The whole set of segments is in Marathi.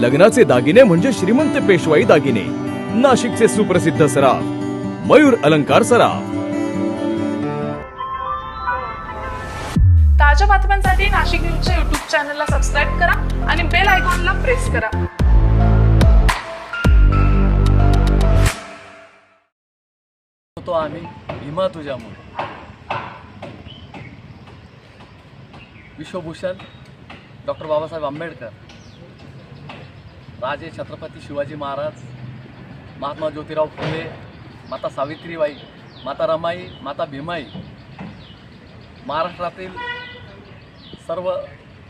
लग्नाचे दागिने म्हणजे श्रीमंत पेशवाई दागिने. नाशिकचे सुप्रसिद्ध सराफ मयूर अलंकार सराफ. ताज्या बातम्यांसाठी नाशिक न्यूजच्या युट्यूब चॅनलला सबस्क्राईब करा आणि बेल आयकॉनला प्रेस करा. होतो आम्ही भीमा तुझ्यामुळे. विश्वभूषण डॉक्टर बाबासाहेब आंबेडकर. राजे छत्रपती शिवाजी महाराज महात्मा ज्योतिराव फुले माता सावित्रीबाई माता रमाई माता भीमाई महाराष्ट्रातील सर्व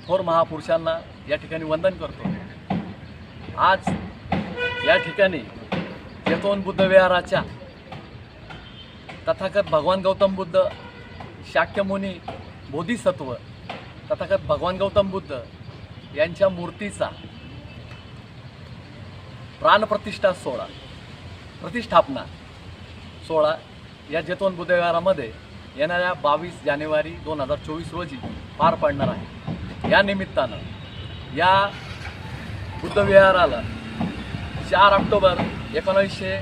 थोर महापुरुषांना या ठिकाणी वंदन करतो. आज या ठिकाणी जैतोन बुद्ध विहाराच्या तथागत भगवान गौतम बुद्ध शाक्यमुनी बोधिसत्व तथागत भगवान गौतम बुद्ध यांच्या मूर्तीचा प्राणप्रतिष्ठा सोहळा. प्रतिष्ठापना सोहळा या जेतवन बुद्धविहारामध्ये येणाऱ्या बावीस जानेवारी दोन हजार चोवीस रोजी पार पडणार आहे. या निमित्तानं या बुद्धविहाराला चार ऑक्टोबर एकोणीसशे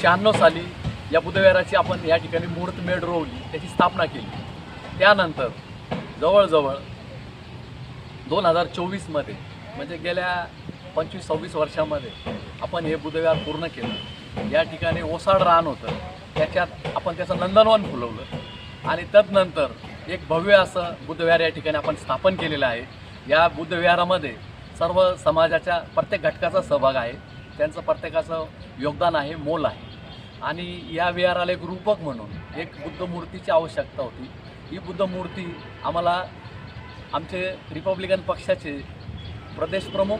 शहाण्णव साली या बुद्धविहाराची आपण या ठिकाणी मुहूर्तमेढ रोवली त्याची स्थापना केली. त्यानंतर जवळजवळ दोन हजार चोवीसमध्ये म्हणजे गेल्या पंचवीस सव्वीस वर्षामध्ये आपण हे बुद्धविहार पूर्ण केलं. या ठिकाणी ओसाड रान होतं. त्याच्यात आपण त्याचं नंदनवन फुलवलं. आणि तदनंतर एक भव्य असं बुद्धविहार या ठिकाणी आपण स्थापन केलेलं आहे. या बुद्धविहारामध्ये सर्व समाजाच्या प्रत्येक घटकाचा सहभाग आहे. त्यांचं प्रत्येकाचं योगदान आहे मोल आहे. आणि या विहाराला एक रूपक म्हणून एक बुद्ध मूर्तीची आवश्यकता होती. ही बुद्ध मूर्ती आम्हाला आमचे रिपब्लिकन पक्षाचे प्रदेश प्रमुख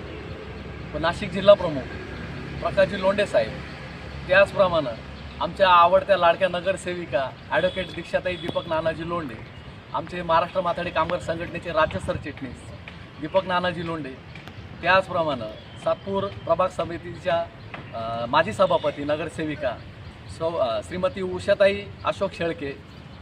नाशिक जिल्हा प्रमुख प्रकाशजी लोंढे साहेब. त्याचप्रमाणे आमच्या आवडत्या लाडक्या नगरसेविका ॲडव्होकेट दीक्षाताई दीपक नानाजी लोंढे आमचे महाराष्ट्र माथाडी कामगार संघटनेचे राज्य सरचिटणीस दीपक नानाजी लोंढे त्याचप्रमाणे सातपूर प्रभाग समितीच्या माजी सभापती नगरसेविका सौ श्रीमती उषाताई अशोक शेळके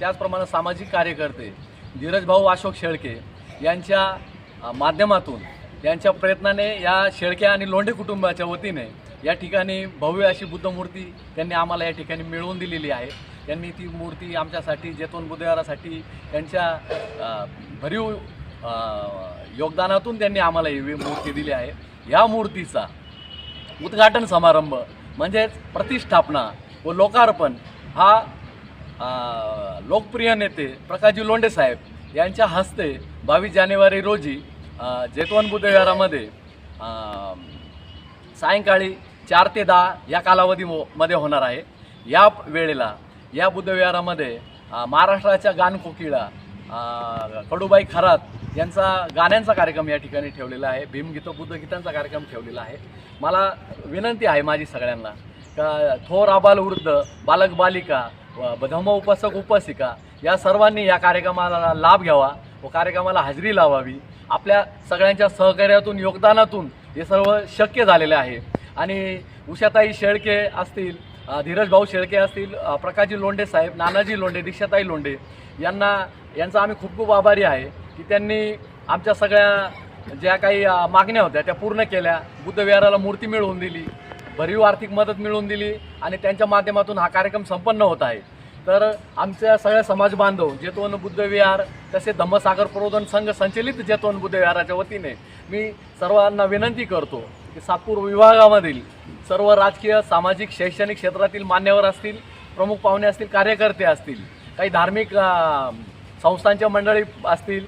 त्याचप्रमाणे सामाजिक कार्यकर्ते धीरजभाऊ अशोक शेळके यांच्या माध्यमातून यांच्या प्रयत्नाने या शेळक्या आणि लोंढे कुटुंबाच्या वतीने या ठिकाणी भव्य अशी बुद्धमूर्ती त्यांनी आम्हाला या ठिकाणी मिळवून दिलेली आहे. त्यांनी ती मूर्ती आमच्यासाठी जेतवन बुधवारासाठी त्यांच्या भरीव योगदानातून त्यांनी आम्हाला ही मूर्ती दिली आहे. या मूर्तीचा उद्घाटन समारंभ म्हणजेच प्रतिष्ठापना व लोकार्पण हा लोकप्रिय नेते प्रकाशजी लोंढे साहेब यांच्या हस्ते बावीस जानेवारी रोजी जेतवन बुद्धविहारामध्ये सायंकाळी चार ते दहा या कालावधीमध्ये होणार आहे. या वेळेला या बुद्धविहारामध्ये महाराष्ट्राच्या गानकोकिळा कडूबाई खरात यांचा गाण्यांचा कार्यक्रम या ठिकाणी ठेवलेला आहे. भीमगीतं बुद्धगीतांचा कार्यक्रम ठेवलेला आहे. मला विनंती आहे माझी सगळ्यांना का थोर आबाल वृद्ध बालक बालिका व धम्म उपासक उपासिका या सर्वांनी या कार्यक्रमाला लाभ घ्यावा व कार्यक्रमाला हजेरी लावावी. आपल्या सगळ्यांच्या सहकार्यातून योगदानातून हे सर्व शक्य झालेले आहे. आणि उषाताई शेळके असतील धीरज भाऊ शेळके असतील प्रकाशजी लोंढे साहेब नानाजी लोंढे दीक्षाताई लोंढे यांना यांचा आम्ही खूप खूप आभारी आहे की त्यांनी आमच्या सगळ्या ज्या काही मागण्या होत्या त्या पूर्ण केल्या. बुद्धविहाराला मूर्ती मिळवून दिली भरीव आर्थिक मदत मिळवून दिली आणि त्यांच्या माध्यमातून हा कार्यक्रम संपन्न होत आहे. तर आमच्या सगळ्या समाज बांधव जेतवन बुद्धविहार तसे धम्मसागर प्रबोधन संघ संचलित जेतवन बुद्धविहाराच्या वतीने मी सर्वांना विनंती करतो की सातपूर विभागामधील सर्व राजकीय सामाजिक शैक्षणिक क्षेत्रातील मान्यवर असतील प्रमुख पाहुणे असतील कार्यकर्ते असतील काही धार्मिक संस्थांच्या मंडळी असतील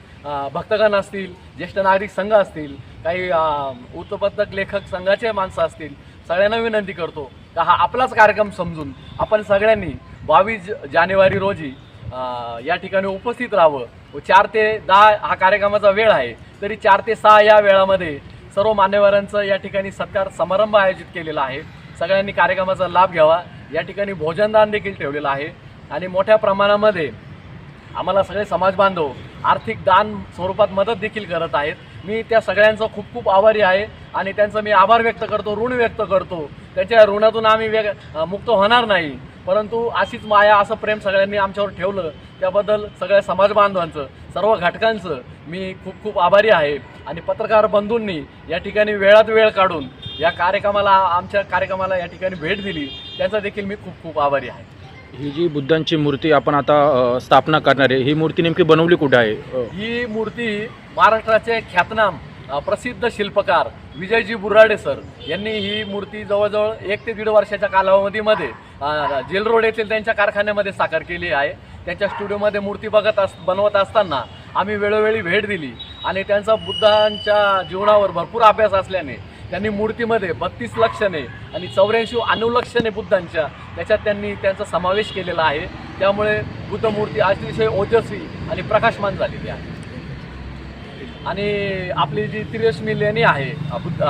भक्तगण असतील ज्येष्ठ नागरिक संघ असतील काही वृत्तपत्रक लेखक संघाचे माणसं असतील सगळ्यांना विनंती करतो का हा आपलाच कार्यक्रम समजून आपण सगळ्यांनी बावीस जानेवारी रोजी या ठिकाणी उपस्थित राहावं. व चार ते दहा हा कार्यक्रमाचा वेळ आहे. तरी चार ते सहा या वेळामध्ये सर्व मान्यवरांचं या ठिकाणी सत्कार समारंभ आयोजित केलेला आहे. सगळ्यांनी कार्यक्रमाचा लाभ घ्यावा. या ठिकाणी भोजनदान देखील ठेवलेलं आहे. आणि मोठ्या प्रमाणामध्ये आम्हाला सगळे समाज बांधव आर्थिक दान स्वरूपात मदत देखील करत आहेत. मी त्या सगळ्यांचा खूप खूप आभारी आहे आणि त्यांचं मी आभार व्यक्त करतो ऋण व्यक्त करतो. त्याच्या ऋणातून आम्ही वेग मुक्त होणार नाही. परंतु अशीच माया असं प्रेम सगळ्यांनी आमच्यावर ठेवलं त्याबद्दल सगळ्या समाज बांधवांचं सर्व घटकांचं मी खूप खूप आभारी आहे. आणि पत्रकार बंधूंनी या ठिकाणी वेळात वेळ काढून या कार्यक्रमाला आमच्या कार्यक्रमाला या ठिकाणी भेट दिली त्याचा देखील मी खूप खूप आभारी आहे. ही जी बुद्धांची मूर्ती आपण आता स्थापना करणार आहे ही मूर्ती नेमकी बनवली कुठे आहे? ही मूर्ती महाराष्ट्राचे ख्यातनाम प्रसिद्ध शिल्पकार विजयजी बुराडे सर यांनी ही मूर्ती जवळजवळ एक ते दीड वर्षाच्या कालावधीमध्ये जेल रोड येथील त्यांच्या कारखान्यामध्ये साकार केली आहे. त्यांच्या स्टुडिओमध्ये मूर्ती बघत अस बनवत असताना आम्ही वेळोवेळी भेट दिली आणि त्यांचा बुद्धांच्या जीवनावर भरपूर अभ्यास असल्याने त्यांनी मूर्तीमध्ये बत्तीस लक्षणे आणि चौऱ्याऐंशी अनुलक्षणे बुद्धांच्या त्याच्यात त्यांनी त्यांचा समावेश केलेला आहे. त्यामुळे बुद्ध मूर्ती अतिशय ओजस्वी आणि प्रकाशमान झालेली आहे. आणि आपली जी त्रिरश्मी लेणी आहे बुद्ध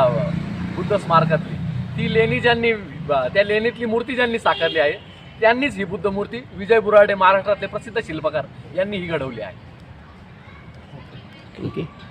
बुद्ध स्मारकातली ती लेणी ज्यांनी त्या लेणीतली मूर्ती ज्यांनी साकारली आहे त्यांनीच ही बुद्ध मूर्ती विजय बुराडे महाराष्ट्रातले प्रसिद्ध शिल्पकार यांनी ही घडवली आहे. ठीक आहे.